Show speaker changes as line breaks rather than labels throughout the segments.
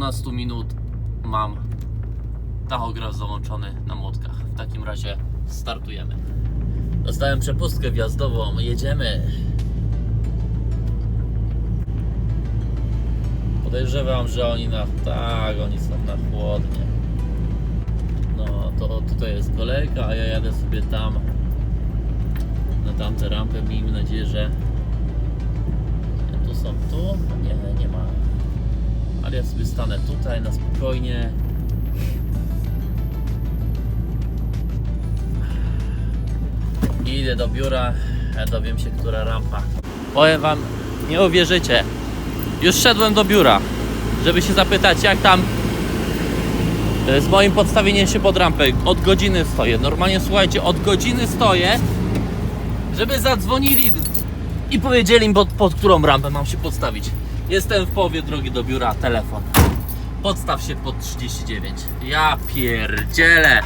12 minut mam tachograf załączony na młotkach. W takim razie startujemy. Dostałem przepustkę wjazdową, jedziemy. Podejrzewam, że oni na. Tak, oni są na chłodnie. No, to tutaj jest kolejka, a ja jadę sobie tam na tamte rampy. Miejmy nadzieję, że. Tu są tu? Nie, nie ma. Ale ja sobie stanę tutaj na spokojnie. I idę do biura, ja dowiem się, która rampa. Powiem wam, nie uwierzycie. Już szedłem do biura, żeby się zapytać, jak tam e, z moim podstawieniem się pod rampę. Od godziny stoję. Normalnie słuchajcie, od godziny stoję, żeby zadzwonili i powiedzieli mi pod, pod którą rampę mam się podstawić. Jestem w połowie drogi do biura, telefon. Podstaw się pod 39. Ja pierdzielę.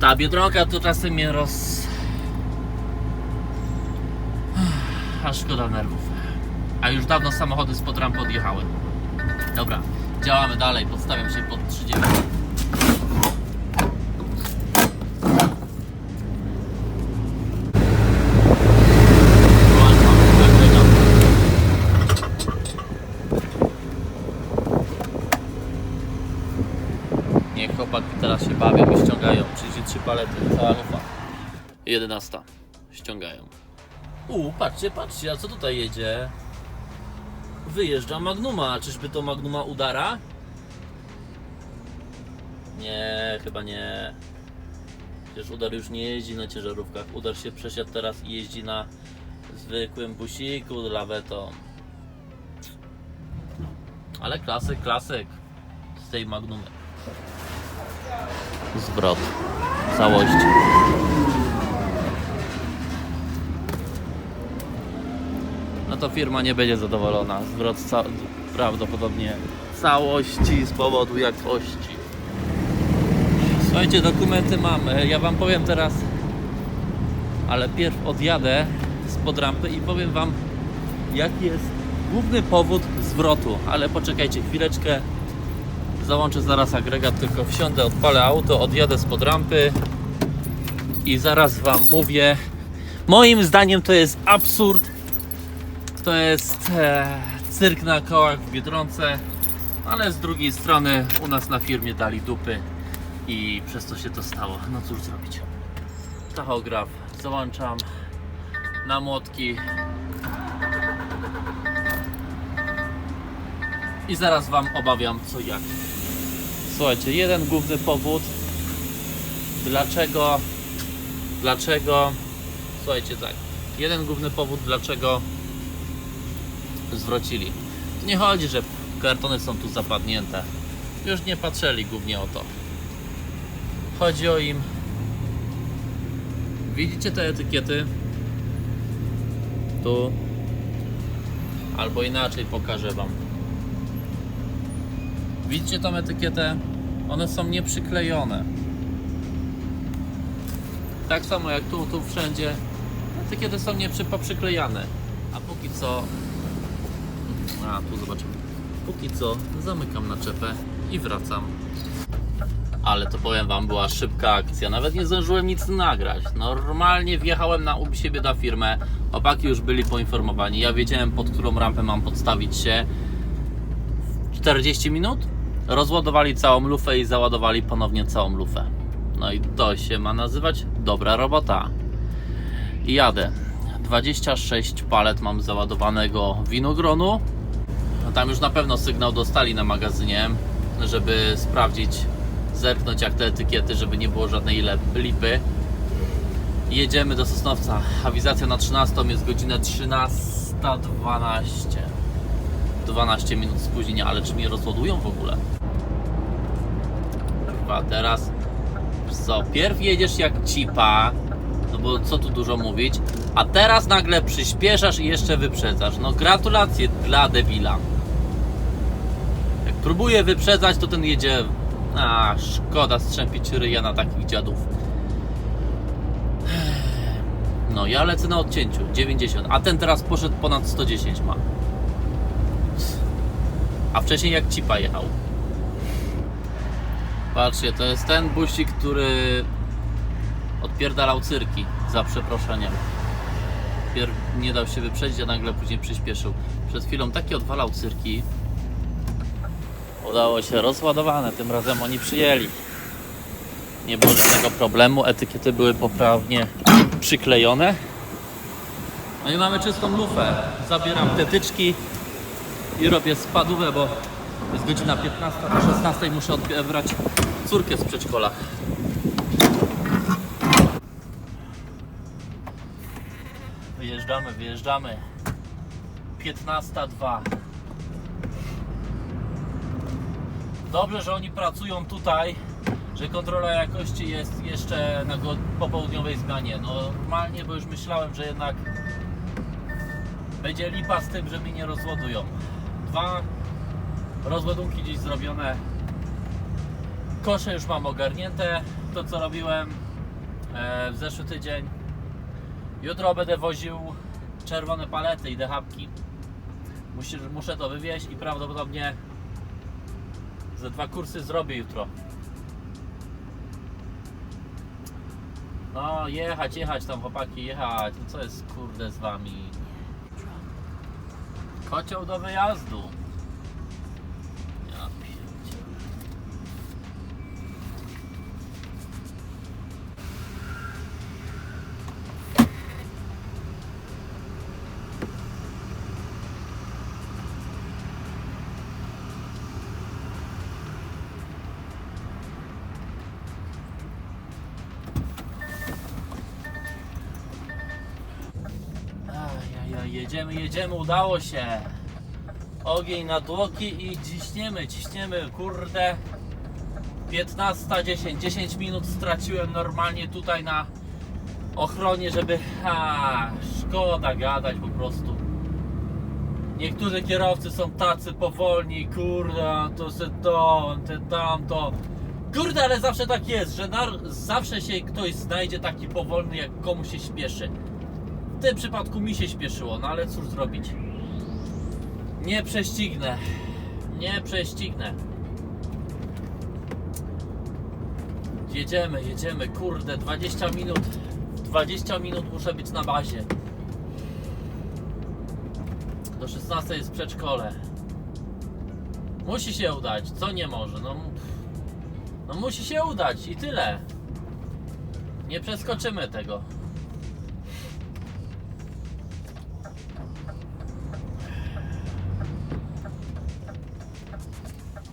Ta biedronka to czasem mnie roz... Aż szkoda nerwów. A już dawno samochody spod rampy odjechały. Dobra, działamy dalej. Podstawiam się pod 39. chłopaki teraz się bawią i ściągają. 33 palety, cała lufa. 11. Ściągają. U, patrzcie, patrzcie, a co tutaj jedzie? Wyjeżdża Magnuma. Czyżby to Magnuma udara? Nie, chyba nie. Przecież Udar już nie jeździ na ciężarówkach. Udar się przesiadł teraz i jeździ na zwykłym busiku lawetą. Ale klasyk, klasyk z tej Magnumy. Zwrot całości. No to firma nie będzie zadowolona. Zwrot ca- prawdopodobnie całości z powodu jakości. Słuchajcie, dokumenty mam. E, Ja Wam powiem teraz, ale pierw odjadę spod rampy i powiem Wam, jaki jest główny powód zwrotu. Ale poczekajcie chwileczkę. Załączę zaraz agregat, tylko wsiądę, odpalę auto, odjadę spod rampy i zaraz Wam mówię. Moim zdaniem to jest absurd. To jest e, cyrk na kołach w Biedronce, ale z drugiej strony u nas na firmie dali dupy i przez to się to stało. No cóż zrobić. Tachograf załączam na młotki i zaraz Wam obawiam co jak. Słuchajcie, jeden główny powód dlaczego dlaczego słuchajcie tak, jeden główny powód dlaczego zwrócili. Nie chodzi, że kartony są tu zapadnięte. Już nie patrzyli głównie o to. Chodzi o im. Widzicie te etykiety? Tu. Albo inaczej pokażę Wam. Widzicie tą etykietę? One są nieprzyklejone. Tak samo jak tu, tu wszędzie. Etykiety są nieprzyklejane. A póki co a, tu zobaczymy. Póki co zamykam naczepę i wracam. Ale to powiem wam, była szybka akcja. Nawet nie zdążyłem nic nagrać. Normalnie wjechałem na u siebie na firmę. Opaki już byli poinformowani. Ja wiedziałem pod którą rampę mam podstawić się. W 40 minut rozładowali całą lufę i załadowali ponownie całą lufę. No i to się ma nazywać dobra robota. I jadę. 26 palet mam załadowanego winogronu. No tam już na pewno sygnał dostali na magazynie, żeby sprawdzić, zerknąć jak te etykiety, żeby nie było żadnej lipy. Jedziemy do Sosnowca. Awizacja na 13 jest godzina 13.12. 12 minut spóźnienia, ale czy mnie rozładują w ogóle? Chyba teraz co, pierw jedziesz jak cipa, no bo co tu dużo mówić, a teraz nagle przyspieszasz i jeszcze wyprzedzasz. No gratulacje dla debila. Jak próbuje wyprzedzać, to ten jedzie. A, szkoda strzępić ryja na takich dziadów. No, ja lecę na odcięciu 90, a ten teraz poszedł ponad 110 ma. A wcześniej jak Cipa jechał. Patrzcie, to jest ten busik, który odpierdalał cyrki, za przeproszeniem. Nie dał się wyprzedzić, a nagle później przyspieszył. Przed chwilą taki odwalał cyrki. Udało się rozładowane, tym razem oni przyjęli. Nie było żadnego problemu, etykiety były poprawnie przyklejone. No i mamy czystą lufę. Zabieram te tyczki i robię spadówę, bo jest godzina 15 do 16 muszę odebrać córkę z przedszkola. Wyjeżdżamy, wyjeżdżamy. 15.02. Dobrze, że oni pracują tutaj, że kontrola jakości jest jeszcze na popołudniowej zmianie. No normalnie, bo już myślałem, że jednak będzie lipa z tym, że mnie nie rozładują. Rozładunki dziś zrobione. Kosze już mam ogarnięte. To co robiłem e, w zeszły tydzień. Jutro będę woził czerwone palety i dechapki. Muszę to wywieźć i prawdopodobnie ze dwa kursy zrobię jutro. No, jechać, jechać tam chłopaki, jechać. No co jest kurde z wami? Kocioł do wyjazdu. Jedziemy, jedziemy, udało się. Ogień na tłoki i ciśniemy, ciśniemy, kurde. 15.10, 10 minut straciłem normalnie tutaj na ochronie, żeby... Szkoda gadać po prostu. Niektórzy kierowcy są tacy powolni, kurde, to se to, te tamto. Kurde, ale zawsze tak jest, że nar- zawsze się ktoś znajdzie taki powolny, jak komu się śpieszy. Tym przypadku mi się śpieszyło, no ale cóż zrobić. Nie prześcignę. Nie prześcignę. Jedziemy, jedziemy, kurde, 20 minut. 20 minut muszę być na bazie. Do 16 jest przedszkole. Musi się udać, co nie może? No, no musi się udać i tyle. Nie przeskoczymy tego.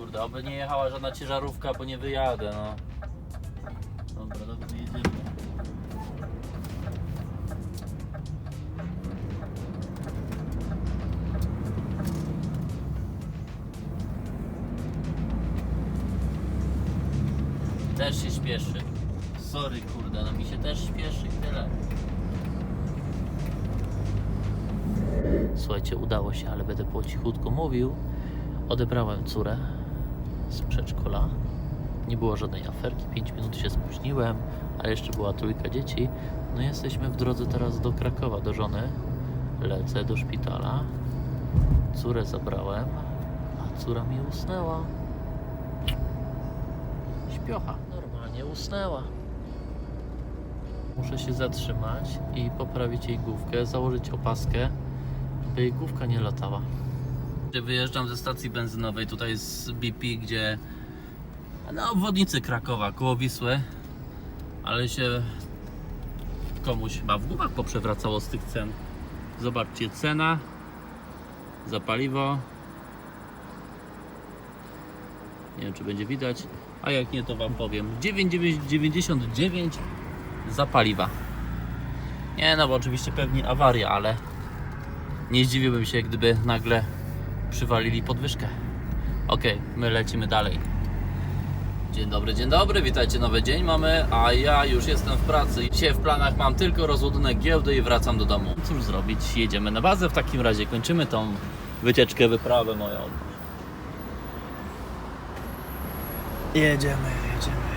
Kurde, oby nie jechała żadna ciężarówka, bo nie wyjadę, no. Dobra, dobra, jedziemy. Też się śpieszy. Sorry, kurde, no mi się też śpieszy i tyle. Słuchajcie, udało się, ale będę po cichutku mówił. Odebrałem córę z przedszkola. Nie było żadnej aferki, 5 minut się spóźniłem, ale jeszcze była trójka dzieci. No jesteśmy w drodze teraz do Krakowa, do żony. Lecę do szpitala. Córę zabrałem, a córa mi usnęła. Śpiocha. Normalnie usnęła. Muszę się zatrzymać i poprawić jej główkę, założyć opaskę, by jej główka nie latała. Wyjeżdżam ze stacji benzynowej tutaj z BP, gdzie na obwodnicy Krakowa, koło Wisły, ale się komuś chyba w głowach poprzewracało z tych cen. Zobaczcie, cena za paliwo. Nie wiem, czy będzie widać, a jak nie, to Wam powiem. 9,99 za paliwa. Nie, no bo oczywiście pewnie awaria, ale nie zdziwiłbym się, gdyby nagle przywalili podwyżkę. Ok, my lecimy dalej. Dzień dobry, dzień dobry, witajcie, nowy dzień mamy, a ja już jestem w pracy. Dzisiaj w planach mam tylko rozładunek giełdy i wracam do domu. Cóż zrobić, jedziemy na bazę w takim razie, kończymy tą wycieczkę, wyprawę moją.
Jedziemy, jedziemy.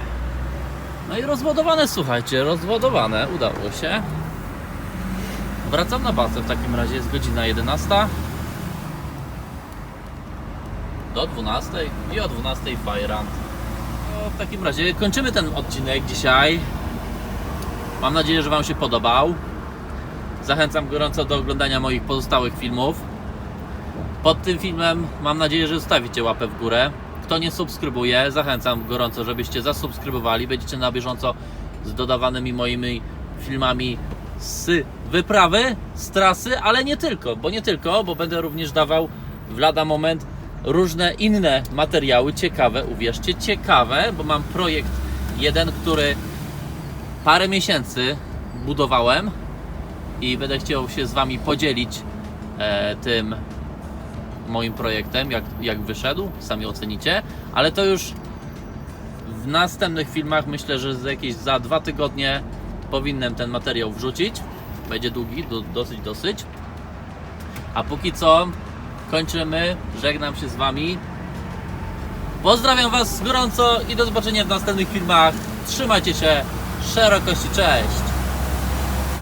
No i rozładowane, słuchajcie, rozładowane, udało się. Wracam na bazę w takim razie, jest godzina 11. do 12 i o 12 Fajrant. No, w takim razie kończymy ten odcinek dzisiaj. Mam nadzieję, że Wam się podobał. Zachęcam gorąco do oglądania moich pozostałych filmów. Pod tym filmem mam nadzieję, że zostawicie łapę w górę. Kto nie subskrybuje, zachęcam gorąco, żebyście zasubskrybowali. Będziecie na bieżąco z dodawanymi moimi filmami z wyprawy, z trasy, ale nie tylko, bo nie tylko, bo będę również dawał w lada moment różne inne materiały ciekawe, uwierzcie, ciekawe, bo mam projekt jeden, który parę miesięcy budowałem i będę chciał się z Wami podzielić e, tym moim projektem, jak, jak wyszedł, sami ocenicie, ale to już w następnych filmach myślę, że za jakieś za dwa tygodnie powinienem ten materiał wrzucić. Będzie długi, do, dosyć, dosyć. A póki co kończymy. Żegnam się z Wami. Pozdrawiam Was gorąco i do zobaczenia w następnych filmach. Trzymajcie się. Szerokości, cześć!